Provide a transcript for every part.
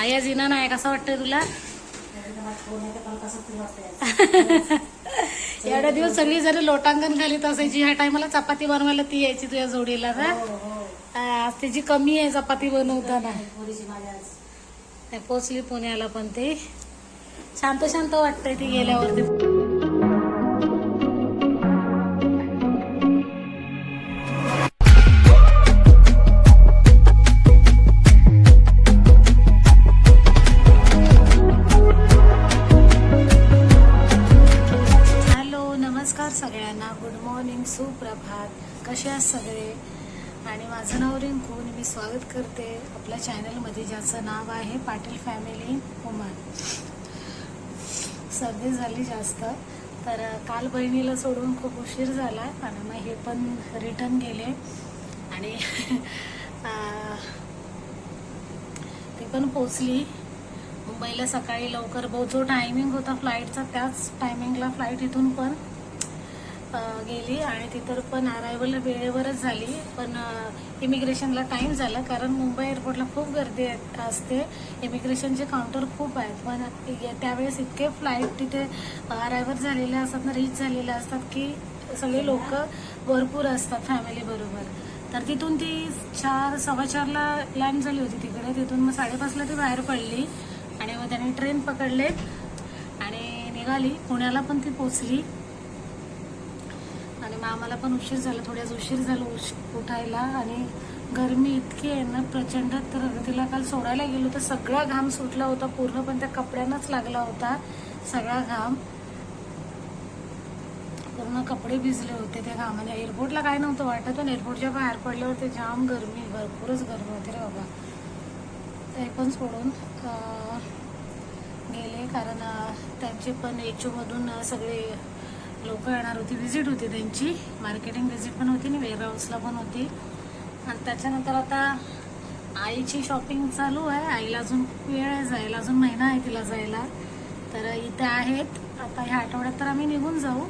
आई आज इना नाही कसं वाटतंय तुला? एवढ्या दिवस सगळी जरी लोटांगण घालीत असायची. ह्या टायमाला चपाती बनवायला ती यायची तुझ्या जोडीला ना? आज त्याची कमी आहे चपाती बनवताना. पोचली पुण्याला पण ते. शांत शांत वाटतंय ती गेल्यावरती. सगळ्यांना गुड मॉर्निंग सुप्रभात. कसे आहात सगळे? आणि माझं नाव रिंकू आणि मी स्वागत करते आपल्या चॅनलमध्ये ज्याचं नाव आहे पाटील फॅमिली ओमान सर्दी झाली जास्त तर काल बहिणीला सोडून खूप उशीर झाला आणि मग हे पण रिटर्न गेले. आणि ती पण पोचली मुंबईला सकाळी लवकर बहुत जो टायमिंग होता फ्लाईटचा त्याच टायमिंगला फ्लाईट इथून पण गेली आणि तिथं पण अरायवल वेळेवरच झाली. पण इमिग्रेशनला टाइम झाला. कारण मुंबई एअरपोर्टला खूप गर्दी असते. इमिग्रेशनचे काउंटर खूप आहेत. पण त्यावेळेस इतके फ्लाईट तिथे अरायवल झालेले असतात ना रीच झालेले असतात की सगळे लोक भरपूर असतात फॅमिली बरोबर. तर तिथून ती चार सव्वा चारला लँड झाली होती तिकडे. तिथून मग साडेपाचला ती बाहेर पडली. आणि मग त्याने ट्रेन पकडले आणि निघाली. पुण्याला पण ती पोचली. आणि मग आम्हाला पण उशीर झाला थोड्याच उशीर झाला उश उठायला आणि गरमी इतकी आहे ना प्रचंड. तर तिला काल सोडायला गेलो तर सगळा घाम सुटला होता पूर्ण पण त्या कपड्यांनाच लागला होता सगळा घाम. पूर्ण कपडे भिजले होते त्या घामाने. एअरपोर्टला काय नव्हतं वाटत पण एअरपोर्टच्या बाहेर पडल्यावर ते जाम गरमी भरपूरच गरमी होते रे बाबा. ते पण सोडून गेले. कारण त्यांचे पण एच मधून सगळे लोक येणार होती व्हिजिट होती त्यांची. मार्केटिंग व्हिजिट पण होती आणि वेअरहाऊसला पण होती. आणि त्याच्यानंतर आता आईची शॉपिंग चालू आहे. आईला अजून वेळ आहे जायला अजून महिना आहे तिला जायला. तर इथे आहेत. आता ह्या आठवड्यात तर आम्ही निघून जाऊ.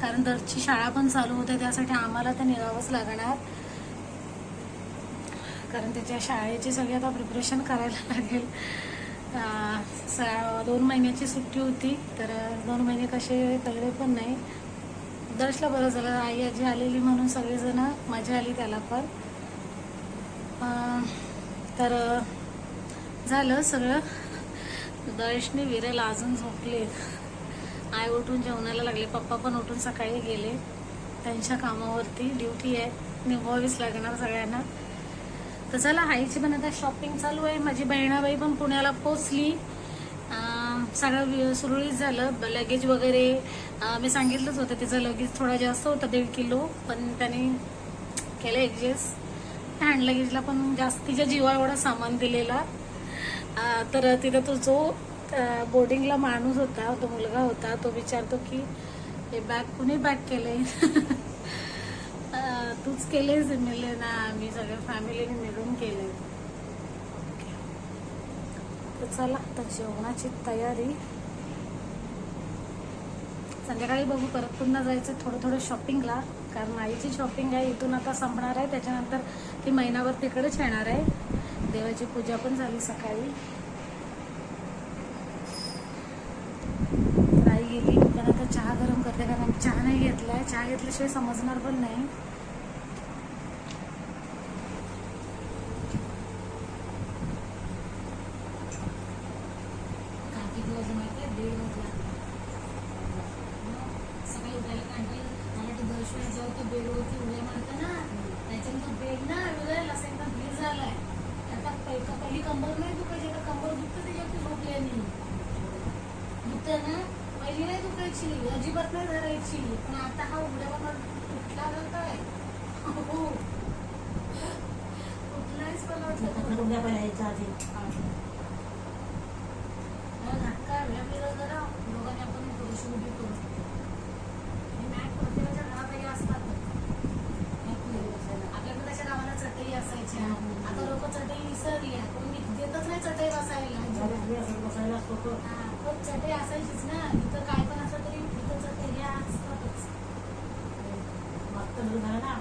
कारण दरची शाळा पण चालू होते त्यासाठी आम्हाला तर निघावंच लागणार. कारण त्याच्या शाळेची सगळी आता प्रिपरेशन करायला लागेल. सा- दोन महिन्याची सुट्टी होती तर दोन महिने कसे कळले पण नाही. दर्शला बरं झालं आई आजी आलेली म्हणून सगळेजण मजा आली त्याला पण. तर झालं सगळं. दर्शने विरेल अजून झोपले. आई उठून जेवणाला लागले पप्पा पण उठून सकाळी गेले. त्यांच्या कामावरती ड्युटी आहे निभवावीच लागणार सगळ्यांना. तर चला आईची पण आता शॉपिंग चालू आहे. माझी बहिणाबाई पण पुण्याला पोचली सगळं वि- सुरळीत झालं. ब- लगेज वगैरे मी सांगितलंच होतं तिचं लगेज थोडा जास्त होता दीड किलो. पण त्याने केलं ॲडजस्ट हँड लगेजला पण जास्त तिच्या जीवा एवढा सामान दिलेला. तर तिथं तो जो बोर्डिंगला माणूस होता तो मुलगा होता तो विचारतो की हे बॅग कुणी बॅग केलंय? तूच केलेस मिळले ना आम्ही सगळ्या फॅमिलीने मिळून केले तर चला आता जेवणाची तयारी. संध्याकाळी बघू परत पुन्हा जायचं थोडं थोडं शॉपिंगला कारण आईची शॉपिंग आहे इथून आता संपणार आहे. त्याच्यानंतर ती महिनाभर तिकडेच येणार आहे. देवाची पूजा पण झाली सकाळी. तर आई गेली पण आता चहा गरम करते कारण आम्ही चहा नाही घेतलाय. चहा घेतल्याशिवाय समजणार पण नाही काय किती वाजून माहिती आहे? दीड वाजला. सकाळी उठायला कंटाळा मला वाटतं दर्शन जाऊ तर बेडवरती उड्या मारतं ना त्याच्यानंतर बेड ना विरळ असं एकदम भीर झालाय. आता पहि- का- पहिली कंबर नाही दुखायची आता कंबर दुखतं त्याच्यावरती झोपल्याने दुखतं ना? पहिली नाही दुखायची अजिबात नाही धरायची. पण आता हा उड्यावर तर काय? हो. उठलायच मला वाटलं उद्या पण यायचं आधी. धक्का आपल्याला जरा. दोघांनी आपण करू. असायच्या आता लोक चटई विसरल्या कोणी देतच नाही चटई बसायला. पण चटई असायचीच ना. इथं काय पण असलं तरी इथं चटई ह्या असतातच. मागचं झालं ना.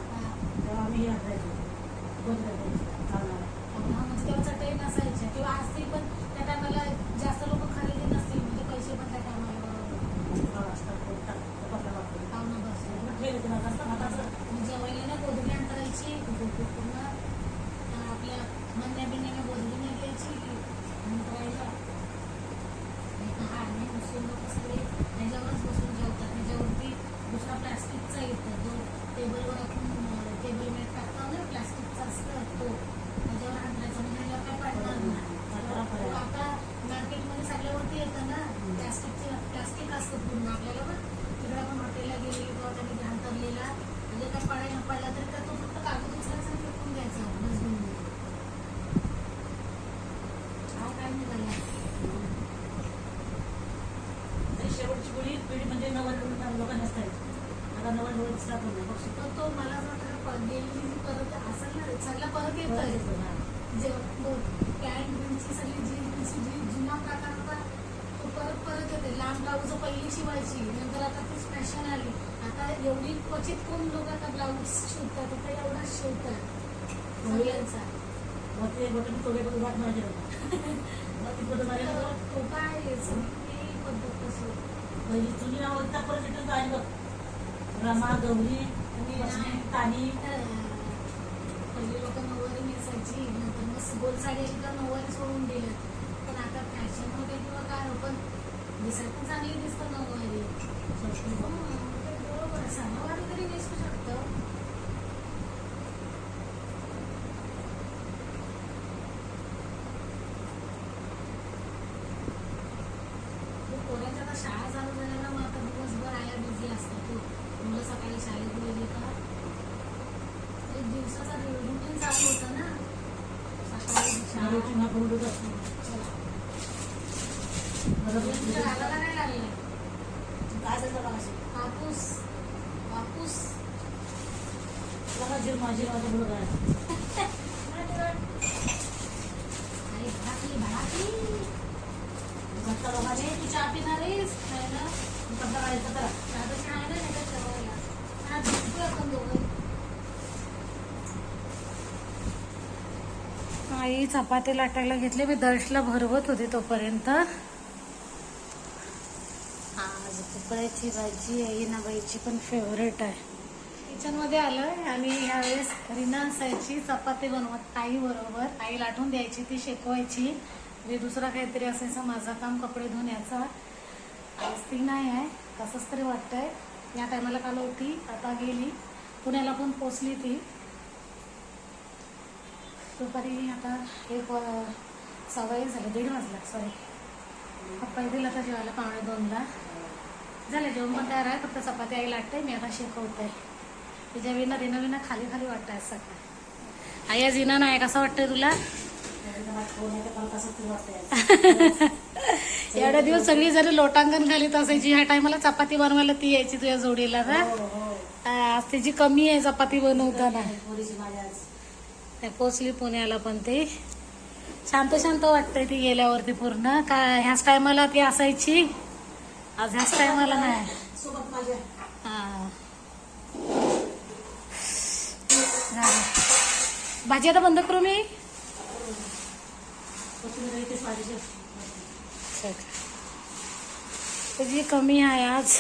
तेव्हा आम्ही हे असायचो. पूर्वी पिढी म्हणजे नव्वद लोकांना असतायची आता नव्वद नव्वद स्थापन पक्ष तो मला असं वाटतं गेली परत असं ना परत येत आहे. जे पॅन्ट बिनची सगळी जीन्स जी जुना प्रकार होता तो परत परत येते. लांब ब्लाऊज पहिली शिवायची नंतर आता ती फॅशन आली. आता एवढी क्वचित कोण लोक आता ब्लाऊज शिवतात? आता एवढा शिवतात मुलांचा मग ते बटन थोडे पण आहे? सगळी पद्धत कसं पहिली जुनी नाव होता रिटर्न जाईल बघ. रमा गौरी तानी. पहिली लोक नऊवारी नेसायची नंतर मग गोल साडी आली तर नऊवारी सोडून दिलं. पण आता फॅशनमध्ये किंवा काय हो, पण दिसायला पण चांगली दिसतं नऊवारी. बरोबर. सणावारी तरी नेसू शकतं ते पोरांच्या आता शाळा चालू झाल्या ना मग आता दिवसभर आया बिझी असतात तू मुलं सकाळी शाळेत गेली का एक दिवसाचा रुटीन चालू होतं ना सकाळी शाळा नारोची ना बोलू बघ. चला. बरोबर तुमच्या गावाला काय लागलंय काय झालं बघ असे कापूस कापूस माझी माझं आहे काय आणि भडाकली भडाकली घट्टा बघा अरे तू चहा पिणार आहेस खायला घट्टा काढायचा करा आता चहा आहे ना नाही ठेवायला हा झोपूया आपण दोघं आई चपाती लाटायला घेतली. मी दर्शला भरवत होते तोपर्यंत. आज कुकड्याची भाजी आई ना बाईची पण फेवरेट आहे. किचनमध्ये आलं आणि यावेळेस रिना असायची चपाती बनवत. आई बरोबर. आई लाटून द्यायची ती शेकवायची. म्हणजे दुसरा काहीतरी असायचं माझं काम कपडे धुण्याचा आज ती नाही आहे. कसंच तरी वाटतंय. या टायमाला काल होती आता गेली. पुण्याला पण पोचली ती. दुपारी आता एक एक झालं दीड वाजला सॉरी पप्पा दिला आता जेवायला पावणे दोनला. झालं जेवण पण तयार आहे फक्त चपाती आई लाटते मी आता शिकवते. तिच्या विना रिना विना खाली खाली वाटतंय सगळं आई आज विना नाही कसं वाटतंय तुला? एवढ्या दिवस सगळी जरी लोटांगण घालीत असायची ह्या टायमाला चपाती बनवायला ती यायची तुझ्या जोडीला ना? आज त्याची कमी आहे चपाती बनवताना. पोचली पुण्याला पण ते. शांत शांत वाटतंय ती गेल्यावरती पूर्ण. का ह्याच टायमाला ती असायची? आज ह्याच टायमाला नाही. हा. भाजी आता बंद करू मी? त्याची कमी आहे आज.